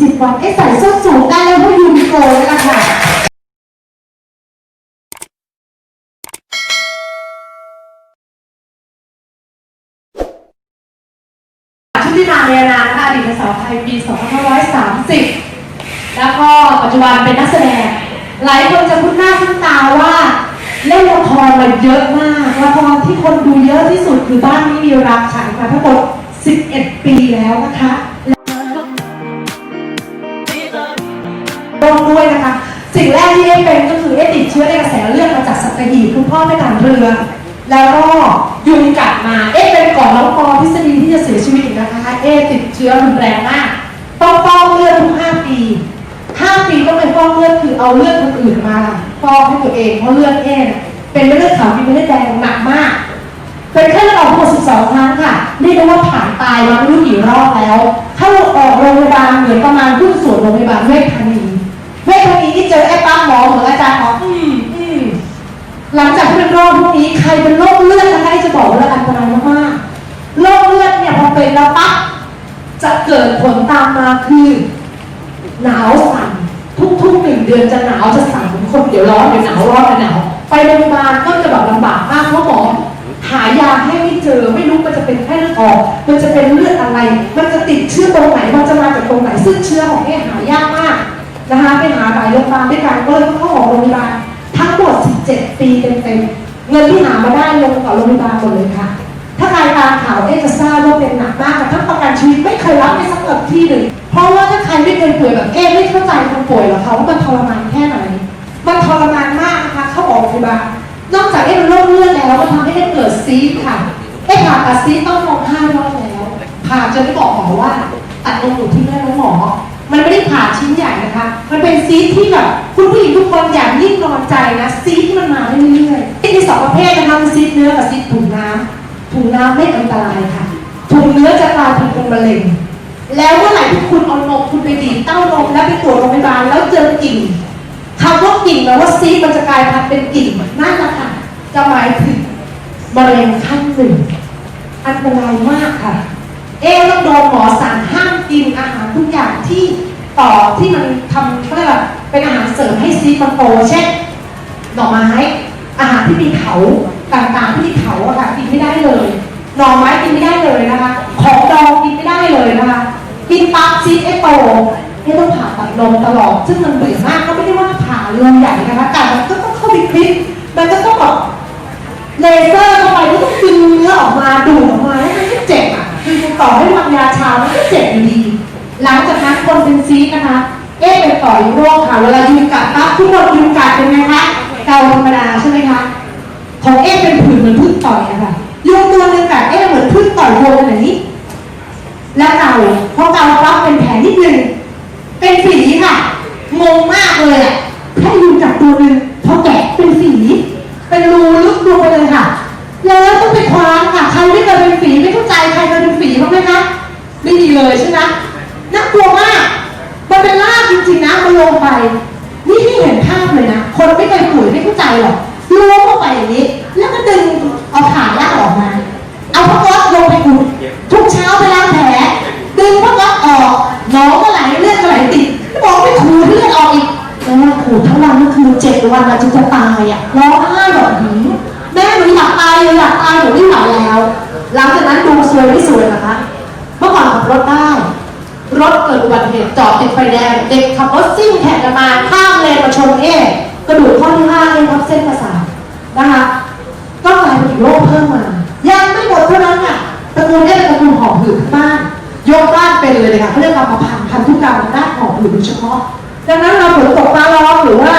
สิบวันเอ็กซ์ใส่ส้นสูงได้แล้วเพราะยูนิโกนี่แหละค่ะชุติมาเรียนานะคะอดีตนสาวไทยปี2530 แล้วก็ปัจจุบันเป็นนักแสดง หลายคนจะคุ้นหน้าคุ้นตาว่าเล่นละครมาเยอะมากละครที่คนดูเยอะที่สุดคือบ้านนี้มีรักฉันมาทั้งหมด 11 ปีแล้วนะคะ ร่วมด้วยนะคะ สิ่งแรกที่เอ๊เป็นก็คือเอ๊ติดเชื้อในกระแสเลือดมาจากสัตหีบคุณพ่อไม่ารเรือ แล้วก็ยุงกัดมาเอ๊เป็นก่อนน้องปอทฤษฎีที่จะเสียชีวิตอีกนะคะ เอ๊ติดเชื้อรุนแรงมากต้องฟอกเลือดทุก5ปี5ปีต้องไปฟอกเลือดคือเอาเลือดคนอื่นมาฟอกให้ตัวเองเพราะเลือดเอ๊เป็นเลือดขาวมีเลือดแดงหนักมากเป็นแค่เลือดออกทั้งหมด12 ครั้งค่ะเรียกได้ว่าผ่านตายมาไม่รู้กี่รอบแล้ว เข้าออกโรงพยาบาลเหมือนประมาณหุ้นส่วนโรงพยาบาลเวชธานี เวชธานีที่เจอไอ้ปั๊มหมอเหมือนอาจารย์หมออืมอืมหลังจากที่เป็นโรคพวกนี้ใครเป็นโรคเลือดนะคะที่จะบอกว่าอันตรายมากๆโรคเลือดเนี่ยพอเป็นแล้วปั๊บจะเกิดผลตามมาคือหนาวสั่นทุกๆหนึ่งเดือนจะหนาวจะสั่นคนเดี๋ยวร้อนเดี๋ยวหนาวร้อนเดี๋ยวหนาวไปโรงพยาบาลก็จะแบบลำบากมากเพราะหมอหายาให้ไม่เจอไม่รู้มันจะเป็นแค่เลือดออก มันจะเป็นเลือดอะไร มันจะติดเชื้อตรงไหนมันจะมาจากตรงไหนซึ่งเชื้อของเนี่ยหายาก นะคะไปหาหลายโรงพยาบาลด้วยกันก็เลยต้องเข้าออกโรงพยาบาลทั้งหมด 17 ปีเต็มๆเงินที่หามาได้ลงต่อโรงพยาบาลหมดเลยค่ะ ถ้าใครตามข่าวเอ๊จะทราบว่าเป็นหนักมากกับทั้งประกันชีวิตไม่เคยรับไม่สักกับที่หนึ่งเพราะว่าถ้าใครไม่เคยป่วยแบบเอ๊ไม่เข้าใจคนป่วยหรอกค่ะว่ามันทรมานแค่ไหนมันทรมานมากนะคะเข้าออกโรงพยาบาลนอกจากเอ๊ะมันโรคเลือดแล้วมันทำให้เอ๊เกิดซีสต์ค่ะเอ๊ผ่าตัดซีสต์ต้องมองห้ารอบแล้วผ่าจนได้บอกหมอว่าตัดนมหนูทิ้งได้แล้วหมอ มันไม่ได้ผ่าชิ้นใหญ่นะคะ มันเป็นซีสต์ที่แบบคุณผู้หญิงทุกคนอย่างยิ่งนอนใจนะซีสต์ที่มันมาเรื่อยๆที่มีสองประเภทนะคะซีสต์เนื้อกับซีสต์ถุงน้ำถุงน้ำไม่อันตรายค่ะ ถุงเนื้อจะกลายเป็นเป็นมะเร็ง แล้วเมื่อไหร่ที่คุณเอานมคุณไปดีดเต้านมแล้วไปตรวจโรงพยาบาลแล้วเจอกลิ่นคำว่ากลิ่นแปลว่าซีสต์มันจะกลายพันธุ์เป็นกลิ่นนั่นแหละค่ะจะหมายถึงมะเร็งขั้นหนึ่งอันตรายมากค่ะ เอ๊ะต้องโดนหมอสั่งห้ามกินอาหารทุกอย่างที่ต่อที่มันทำเขาเรียกว่าเป็นอาหารเสริมให้ซีมันโตเช่นหน่อไม้ อาหารที่มีเขาต่างๆที่มีเขาอะค่ะกินไม่ได้เลยหน่อไม้กินไม่ได้เลยนะคะ ของดองกินไม่ได้เลยนะคะกินปั๊บซีเอโตไม่ต้องผ่าตัดนมตลอด ซึ่งมันเบื่อมากก็ไม่ได้ว่าผ่าเรือนใหญ่นะคะแต่มันก็ต้องเข้าไปคลิปมันก็ต้องแบบเลเซอร์เข้าไปก็ต้องดึงเนื้อออกมาดูออกมาแล้วมันก็เจ็บอะ ต่อให้วางยาชามันก็เจ็บอยู่ดี หลังจากนั้นคนเป็นซีดนะคะ เอ๊ะเป็นต่อยุโรคค่ะ เวลายุงกัดปั๊บทุกคนยุงกัดเป็นไงคะเกาธรรมดาใช่ไหมคะของเอ๊ะเป็นผื่นเหมือนพึ่งต่อยอะค่ะยุงตัวหนึงกัดเอ๊ะเหมือนพึ่งต่อยโดนแบบนี้ แล้วเกาพอเกาปั๊บเป็นแผลนิดนึงเป็นฝีค่ะงงมากเลยอะแค่ยุงกัดตัวหนึง ไหมคะ ไม่มีเลยใช่ไหมน่ากลัวมาก มันเป็นลากจริงๆนะ มันลงไป นี่ที่เห็นภาพเลยนะ คนไม่เคยป่วยไม่เข้าใจหรอกล้วงเข้าไปอย่างนี้ แล้วก็ดึงเอาขาลากออกมา เอาพระก๊อตลงไปอุดทุกเช้าไปล้างแผล ดึงพระก๊อตออกหนองก็ไหลเลือดก็ไหลติดบอกไปขูดเลือดออกอีกแล้วว่ขูดทั้งวันก็คือเจ็ดวันเราจึงจะตายอะร้องไห้แบบหืมแม่หนูอยากตายเลยอยากตายหนูไม่ไหวแล้วหลังจากนั้นดูสวยไม่สวยนะคะ เมื่อก่อนขับรถได้ รถเกิดอุบัติเหตุจอดติดไฟแดง เด็กขับรถซิ่งแข่งกันมาข้ามเลนมาชนเอ๊ะกระดูกข้อที่ห้าเอ็นทับเส้นประสาทนะคะก็กลายเป็นอีกโรคเพิ่มมา ยังไม่หมดเท่านั้นค่ะตระกูลเอ๊เป็นตระกูลหอบหืดบ้านยกบ้านเป็นเลยนะคะเขาเรียกกรรมพันธุ์พันธุกรรมด้านหอบหืดโดยเฉพาะ ดังนั้นเราฝนตกฟ้าร้องหรือว่า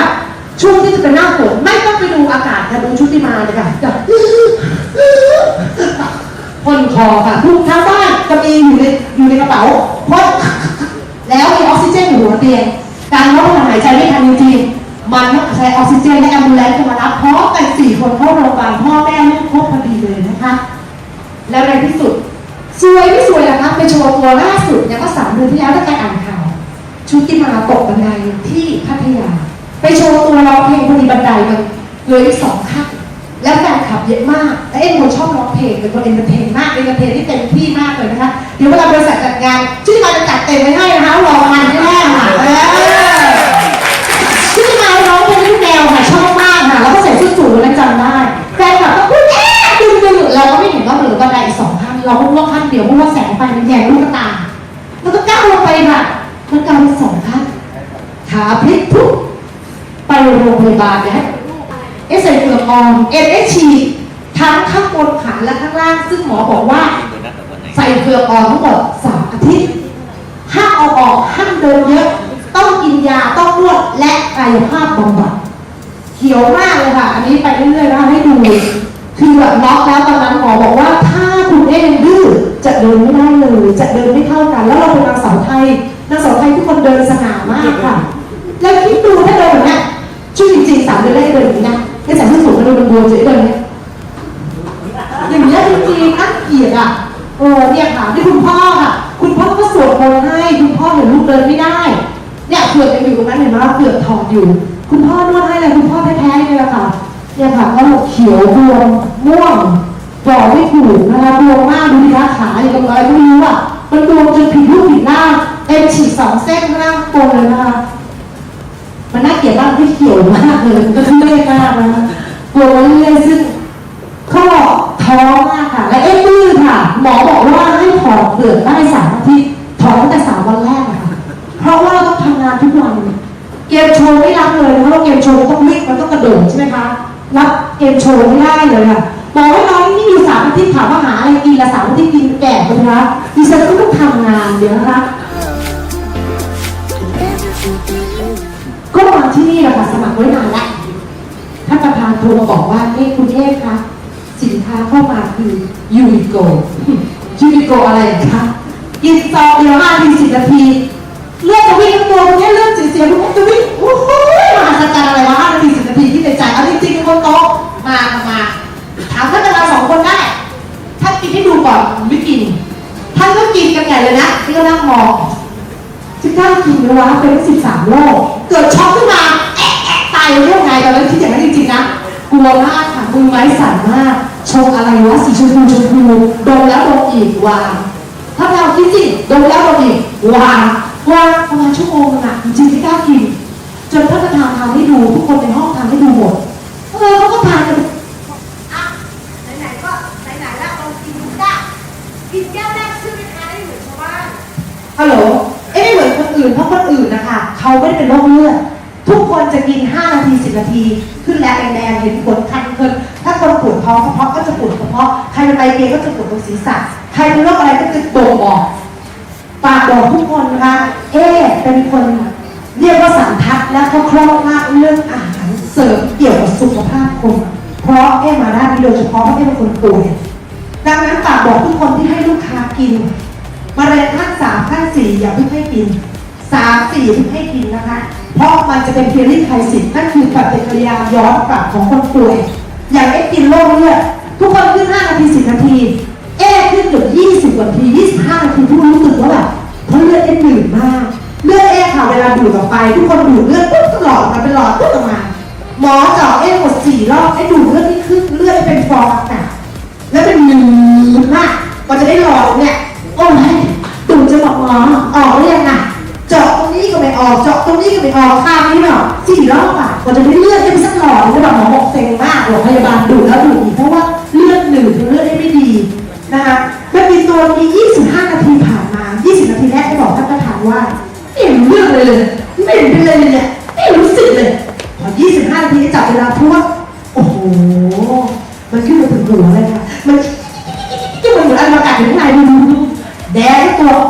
ช่วงที่จะเป็นหน้าฝนไม่ต้องไปดูอากาศค่ะดูชุติมาเลยค่ะจะ พ่นคอค่ะทุกทั้งบ้านจะมีอยู่ในอยู่ในกระเป๋าพ่นแล้วมีออกซิเจนอยู่หัวเตียงการรับการหายใจไม่ทันจริงๆมันต้องใช้ออกซิเจนและแอมบูเลนซ์มารับพร้อมกันสี่คนเข้าโรงพยาบาลพ่อแม่ลูกครบพอดีเลยนะคะ แล้วในที่สุดสวยไม่สวยนะคะไปโชว์ตัวล่าสุดเนี่ยก็สามเดือนที่แล้วถ้าใครอ่านข่าวชุติมาตกบันไดที่พัทยา ไปโชว์ตัวร้องเพลงพอดีบันไดมันเลืออีกสองขั้นแล้วแฟนคลับ เยอะมากและเอ็นคนชอบร้องเพลงเป็นคนเอนเตอร์เทนมากเอนเตอร์เทนที่เต็มที่มากเลยนะคะดี๋ยวเวลาบริษัทจัดงานชื่อมาจะจัดเต็มไว้ให้นะคะรอมันแน่ๆค่ะเออชื่อมาร้องเพลงทุกแนวค่ะชอบมากค่ะแล้วก็ใส่ชุดสูทแล้วจำได้แฟนคลับก็พูดเอ๊ะดึงดึงเราก็ไม่เห็นว่ามันเหลือบันไดอีกสองขั้นเราก็ว่าขั้นเดียวเพราะว่าแสงไฟมันแยงลูกตาแล้วก็ก้าวลงไปค่ะมันก้าวไปสองขั้นขาพลิกปุ๊บไปโรงพยาบาลเนี่ยเอสใส่เปลือกออมเอ็นเอฉีดทั้งข้างบ นขาและข้างล่าง ซึ่งหมอบอกว่า ใส่เปลือกออมทั้งหมดสามอาทิตย์ห้ามเอาออกห้ามเดินเยอะ ต้องกินยาต้องนวดและกายภาพบำบัดเขียวมากเลยค่ะ อันนี้ไปเรื่อยๆนะคะให้ดู คือแบบน็อกแล้วตอนนั้นหมอบอกว่าถ้าคุณเอ๊ยังดื้อจะเดินไม่ได้เลยจะเดินไม่เท่ากัน แล้วเราเป็นนางสาวไทยนางสาวไทยทุกคนเดินสง่ามากค่ะ แล้วคิดดูถ้าเดินแบบเนี้ยช่วงจริงๆสามเดือนแรกเดินอย่างนี้นะไม่ใส่ส้นสูงก็เดินบนบัวจะเดินเนี่ยอย่าง ว่าเผือกถอดอยู่ คุณพ่อนวดให้เลยคุณพ่อแท้ๆเลยละค่ะเนี่ยค่ะก็เขียวบวมม่วงบอไม่ถูกนะคะบวมมากดูดิคะขาอย่างกับอะไรไม่รู้อะมันบวมจนผิดรูปผิดหน้าเอ็นฉีกสองเส้นข้างล่างตัวเลยนะคะมันน่าเกลียดมากที่เขียวมากเลยก็ทุเรศมากนะคะกลัวมเรื่อยๆซึ่งเขาบอกท้องมากค่ะ และเอ็นดื้อค่ะ หมอบอกว่าให้ถอดเปลือกได้สามอาทิตย์ถอดตั้งแต่สามวันแรกค่ะ เพราะว่าเราต้องทำงานทุกวัน เกมโชว์ไม่รับเลยนะคะเพราะเกมโชว์มันต้องวิ่งมันต้องกระโดดใช่ไหมคะรับเกมโชว์ไม่ได้เลยค่ะหมอให้น้องนี่อยู่สามอาทิตย์ถามว่าหาอะไรกินละสามอาทิตย์กินแก่ไปนะคะดิฉันก็ต้องทำงานเดี๋ยวนะคะก็มาที่นี่แหละค่ะสมัครไว้นานแล้วท่านประธานโทรมาบอกว่าเอ้คุณเทพคะสินค้าเข้ามาคือยูริโกยูริโกอะไรคะกินซองเดียวห้าทีสิบนาที เลือดจะวิ่งทั้งตัวแค่เลือดเสียๆคุณแค่จะวิ่งโอ้โหมหัศจรรย์อะไรวะห้านาทีสิบนาทีที่ในใจเอาจริงๆคนโตมามาถามท่านประธาสองคนได้ท่านกินให้ดูก่อนไม่กินท่านก็กินกันใหญ่เลยนะที่ก็นั่งมองจะกล้ากินไหมวะเป็นสิบสามโลกเกิดช็อกขึ้นมาแอะแอะตายเลยยังไงตอนนั้นคิดอย่างนั้นจริงๆนะกลัวมากค่ะมือไม้สั่นมากชงอะไรวะสีชมพูชมพูดมแล้วดมอีกวางถ้าเราคิดสิดมแล้วดมอีกวาง วางประมาณชั่วโมงนึงอะจริงๆไม่กล้ากิน จนท่านประธานทำให้ดูทุกคนในห้องทำให้ดูหมดเออเขาก็ทานกันอะไหนๆก็ไหนๆแล้วเรากินทุกด้ากินแก้วแรกชื่อไม่ทานได้เหมือนชาวบ้านฮัลโหลเอ๊ะไม่เหมือนคนอื่นเพราะคนอื่นนะคะเขาไม่ได้เป็นโรคเลือดทุกคนจะกิน 5 นาที 10 นาที ขึ้นแล้วแดงๆเห็นผลคันเคินถ้าคนปวดท้องกระเพาะก็จะปวดกระเพาะใครเป็นไมเกรนก็จะปวดตรงศีรษะใครเป็นโรคอะไรก็จะโด่งบอก ฝากบอกทุกคนนะคะเอ๊เป็นคนเรียกว่าสันทัดและเขาคล่องมากเรื่องอาหารเสริมเกี่ยวกับสุขภาพคนเพราะเอ๊มาด้านนี้โดยเฉพาะเพราะเอ๊เป็นคนป่วยดังนั้นฝากบอกทุกคนที่ให้ลูกค้ากินมะเร็งขั้นสามขั้นสี่อย่าเพิ่งให้กินสามสี่เพิ่งให้กินนะคะ เพราะมันจะเป็นเพียริไคซิสนั่นคือปฏิกิริยาย้อนกลับของคนป่วย อย่างเอ๊กินโรคเลือดทุกคนขึ้น5นาที10นาที เอ๊ขึ้นเกือบ20กว่านาที25น ดูดออกไป ทุกคนดูดเลือดปุ๊บตลอดมันเป็นหลอดปุ๊บออกมา หมอเจาะเอ้หมดสี่รอบให้ดูดเลือดที่ขึ้นเลือดเป็นฟองหนักาแล้วเป็นหนืดมากกว่าจะได้หลอดเนี่ยโอ้ยดูดจะบอกหมอออกหรือยังน่ะเจาะตรงนี้ก็ไม่ออกเจาะตรงนี้ก็ไม่ออกข้างนี้เนาะสี่รอบอะกว่าจะได้เลือดให้มันสักหลอด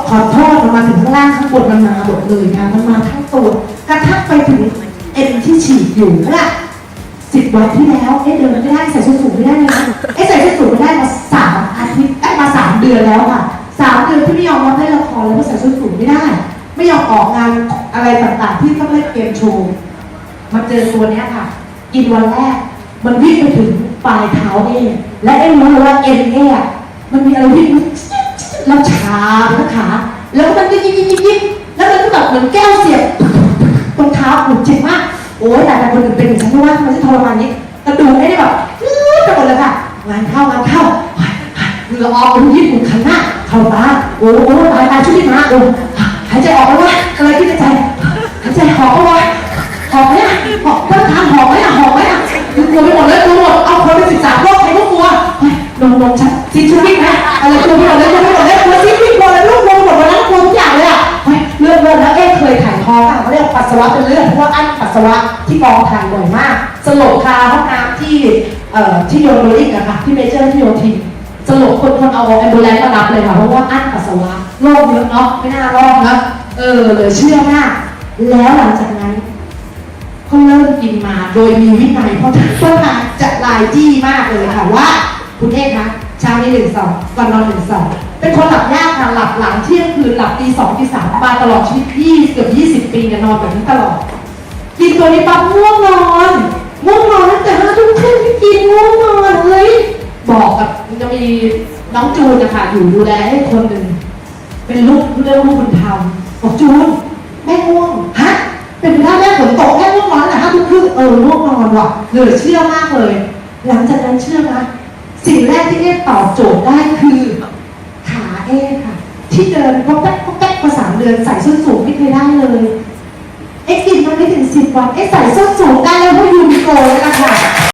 ขอโทษมันมาถึงข้างล่างข้างบนมันมาหมดเลยค่ะมันมาทั้งตัวกระทั่งไปถึงเอ็นที่ฉีดอยู่นั่นแหละสิบวันที่แล้วเอ๊ะเดินไม่ได้ใส่ส้นสูงไม่ได้เลยนะเอ๊ะใส่ส้นสูงไม่ได้มาสามอาทิตย์ได้มาสามเดือนแล้วค่ะสามเดือนที่ไม่ยอมรับเล่นละครแล้วก็ใส่ส้นสูงไม่ได้ ไม่ยอมออกงานอะไรต่างๆ ที่ต้องเล่นเกมโชว์มาเจอตัวเนี้ยค่ะกินวันแรก มันวิ่งไปถึงปลายเท้าเอและเอ็รู้เลยว่าเอ็นเออะมันมีอะไรวิ่ งแล้วชาไปทั้งขาแล้วมันก็ยิบยิบยิบยิบแล้วมันก็แบบเหมือนแก้วเสียบตรงเท้าปวดเจ็บมาก โอ้ยแต่แต่คนอื่นเป็นอย่างฉันไม่ว่าทำไมฉันทรมานนี้กระดูกไม่ได้แบบยืดไปหมดเลยค่ะงานเข้างานเข้าเหงื่อออกเป็นญี่ปุ่นขันหน้าเข้าตาโอ้โหตายตายช่วยพี่มาโอ้หายใจออกแล้ววะอะไรที่ในใจหายใจหอบแล้ววะหอบไหมอะหอบท่านทานหอบไหมอะหอบไหมอะกลัวไปหมดเลยกลัวหมดเอาคนไปศึกษาโรคใครก็กลัวเฮ้ยนมนมชัดซีชูวิ่งนะอะไรกลัวไปหมดเลยกลัวไปหมดเลยาเรียกปัสสาวะเป็นเลือดเพราะว่าอั้นปัสสาวะที่กองถ่ายบ่อยมาก สลบคาห้องน้ำที่เอ่อที่โยนโรลิกอะค่ะที่เมเจอร์ที่โยทินสรุปคนคนเอาแอมบูเลนซ์มารับเลยค่ะเพราะว่าอั้นปัสสาวะโรคเยอะเนาะไม่น่ารอดนะเออเลยเชื่อมากแล้วหลังจากนั้นก็เริ่มกินมาโดยมีวินัยเพราะต้นทางจะลายจี้มากเลยค่ะว่า คุณเอกคะ เช้านี้หนึ่งสองวันนอนหนึ่งสองเป็นคนหลับยากค่ะหลับหลังเที่ยงคืนหลับตีสองตีสามมาตลอดชีวิตยี่เกือบยี่สิบปีเนี่ยนอนแบบนี้ตลอดกินตัวนี้ปั๊บง่วงนอนง่วงนอนตั้งแต่ห้าทุ่มครึ่งที่กินง่วงนอนเฮ้ยบอกกับจะมีน้องจูนนะคะอยู่ดูแลให้คนหนึ่งเป็นลูกเรื่องลูกบุญธรรมบอกจูนแม่ง่วงฮะเป็นไปได้แม่ฝนตกแม่ง่วงนอนตั้งแต่ห้าทุ่มครึ่งเออง่วงนอนว่ะเหลือเชื่อมากเลย หลังจากนั้นเชื่อไหม สิ่งแรกที่เอ๊ตอบโจทย์ได้คือขาเอ๊ค่ะ ที่เดินก็แป๊กก็แป๊กมาสามเดือนใส่ส้นสูงไม่เคยได้เลยเอ็กซ์กินมาไม่ถึงสิบวันเอ๊ใส่ส้นสูงได้แล้วเพราะยูนิโกนี่แหละค่ะ